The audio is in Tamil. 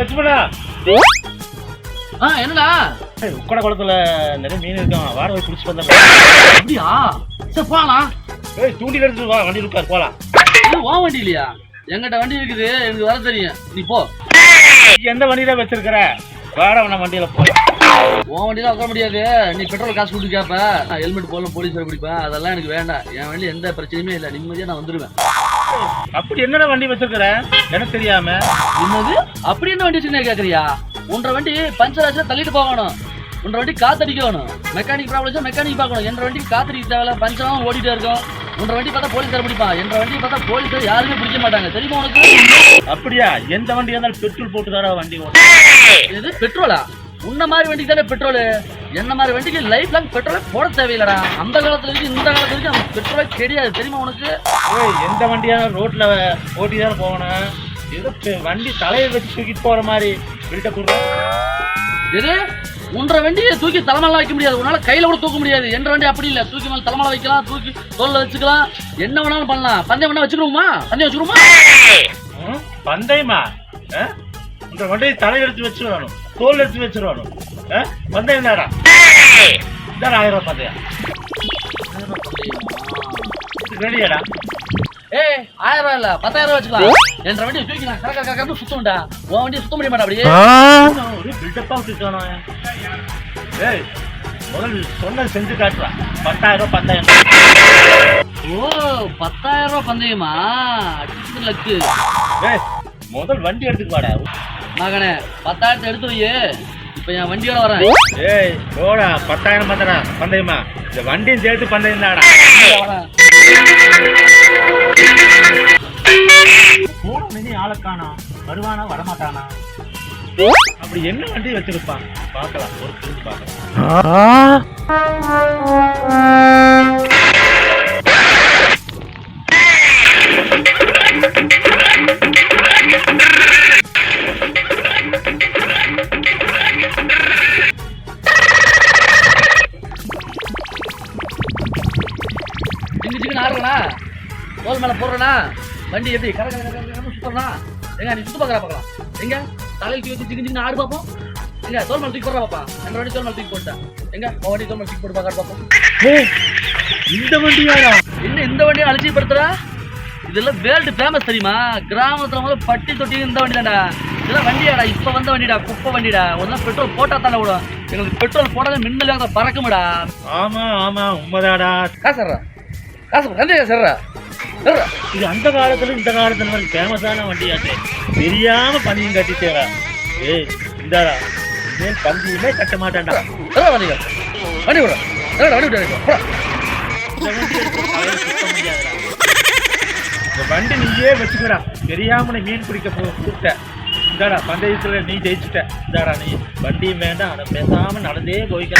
லட்சுமணா. ஆ என்னடா? உக்கட குளத்துல நிறைய மீன் இருக்கான். வார போய் பிடிச்சிட்டு வந்தேன். அப்படியா? சரி போலாம் ஏய் தூண்டில் எடுத்துட்டு வா வண்டி இருக்கார் போலாம். இது உன் வண்டி இல்லையா எங்கிட்ட வண்டி இருக்குது எனக்கு வர தெரியும். நீ போ. எந்த வண்டியில வச்சிருக்கிற? வாட நான் வண்டியில போலாம். உன் வண்டியில உட்கார முடியாது. நீ பெட்ரோல் காசு கொடுத்து கேப்ப. ஹெல்மெட் போடல போலீஸ் பிடிப்பேன். அதெல்லாம் எனக்கு வேண்டாம். என் வண்டி எந்த பிரச்சனையுமே இல்லை. நிம்மதியா நான் வந்துடுவேன் அப்படி என்னடா வண்டி வச்சிருக்கிற? எனக்கு தெரியாம. என்னது? அப்படி என்ன வண்டி வச்சுன்னு கேக்குறியா? உன்ற வண்டி பஞ்சர் ஆச்சுன்னா தள்ளிட்டு போகணும். உன்ற வண்டி காத்தடிக்கணும். மெக்கானிக் ப்ராப்ளம் மெக்கானிக் பார்க்கணும். என்ற வண்டி காத்தடிக்க தேவையில்ல பஞ்சராகவும் ஓடிட்டே இருக்கும். உன்ற வண்டி பார்த்தா போலீஸார் பிடிப்பான். என்ற வண்டி பார்த்தா போலீஸார் யாருமே பிடிக்க மாட்டாங்க. தெரியுமா உனக்கு? அப்படியா? எந்த வண்டி இருந்தாலும் பெட்ரோல் போட்டு தர வண்டி ஓட்டு இது பெட்ரோலா உன்ன மாதிரி வண்டிக்கு தானே பெட்ரோல் என்ன மாதிரி வண்டிக்கு லைஃப் லாங் பெட்ரோலே போட தேவையில்லடா. அந்த காலத்துல இருக்கு இந்த காலத்துல இருக்கு அந்த பெட்ரோலே கிடையாது தெரியுமா உனக்கு? ஏய் எந்த வண்டியா ரோட்ல ஓட்டி தானே போகணும். பெ- வண்டி தலையை வச்சு தூக்கிட்டு போற மாதிரி பில்ட கொடுற எது? உன்ற வண்டியை தூக்கி தலைமையில வைக்க முடியாது. உன்னால கையில கூட தூக்க முடியாது. என்ற வண்டி அப்படி இல்ல. தூக்கி மேல தலைமையில வைக்கலாம். தூக்கி தோல்ல வச்சுக்கலாம். என்ன வேணாலும் பண்ணலாம். பந்தயம் வேணா வச்சுக்கிறோமா பந்தயம் வச்சுக்கிறோமா? பந்தயமா? இந்த வண்டியை தலை எடுத்து வச்சிருவானும் தோல் எடுத்து வச்சிருவானும். ஆ? பந்தயம் தாடா இதான் ஆயிரம் ரூபாய் பந்தயம். ரெடியாடா. ஏய் ஆயிரம் ரூபாய் இல்ல பத்தாயிரம் ரூபாய் வச்சுக்கலாம் என்ற வண்டியை தூக்கி நான் கரெக்டா கரெக்டா சுத்தம்டா உன் வண்டியை சுத்த முடிய மாட்டா அப்படியே. ஒரு பில்டப்பா வச்சிருக்கானோ ஏய் முதல் சொன்னது செஞ்சு காட்டுறான் பத்தாயிரம் பந்தயம். ஓ பத்தாயிரம் ரூபாய் பந்தயமா? அடிச்சு லக்கு. ஏய் முதல் வண்டி எடுத்துக்கு வாடா. மகனே பத்தாயிரத்தை எடுத்து வை. இப்ப என் வண்டியோட வரேன். ஏய் போடா பத்தாயிரம் பந்தடா பந்தயமா? இந்த வண்டியும் சேர்த்து பந்தயம் தாடா. போன மினி ஆளை காணோம் வருவானா வரமாட்டானா? அப்படி என்ன வண்டி வச்சிருப்பான்? பார்க்கலாம் ஒரு பார்க்கலாம். ஜிங்கு ஜிங்கு ஆடுறா தோல் மேல போடுறனா? வண்டி எப்படி? கர கர கர சுத்தறனா? எங்க நீ சுத்து பாக்கறா பார்க்கலாம் எங்க? தலையில் தூக்கி வச்சு ஜிங்கு ஜிங்கு ஆடு பாப்போம். எங்க தோல் மேல தூக்கி போடுறா பாப்பா. என் வண்டி தோல் மேல தூக்கி போட்டேன் எங்க? உன் வண்டி தோல் மேல தூக்கி போட்டு பாக்கற பாப்போம். ஏய், இந்த வண்டியாடா என்ன இந்த வண்டியை அலட்சியப்படுத்துற? இதெல்லாம் வேர்ல்டு ஃபேமஸ் தெரியுமா? கிராமத்துல முதல்ல பட்டி தொட்டி இந்த வண்டி தான்டா இதெல்லாம் வண்டியாடா. இப்ப வந்த வண்டிடா. குப்பை வண்டிடா. ஒன்றும் பெட்ரோல் போட்டா தானே விடும். எங்களுக்கு பெட்ரோல் போட்டாலே மின்னல் பறக்கும்டா. ஆமா ஆமா உண்மைதாடா. காசு காசு சேர்றா? சேர்றா. இது அந்த காலத்துல இந்த காலத்துல மாதிரி ஃபேமஸான வண்டியாச்சு. தெரியாம பந்தியும் கட்டிட்டேடா ஏய் இந்தாடா. இனிமேல் பந்தியுமே கட்ட மாட்டான்டா. எவ்வளோ வண்டி விட. வண்டி விட்டு வண்டி நீயே வச்சுக்கடா. தெரியாம மீன் பிடிக்க கூப்பிட்ட இந்தாடா பந்தயத்துல நீ ஜெயிச்சுட்ட. இந்தாடா நீ வண்டியும் வேண்டாம். அதை பேசாம நடந்தே போய்க்க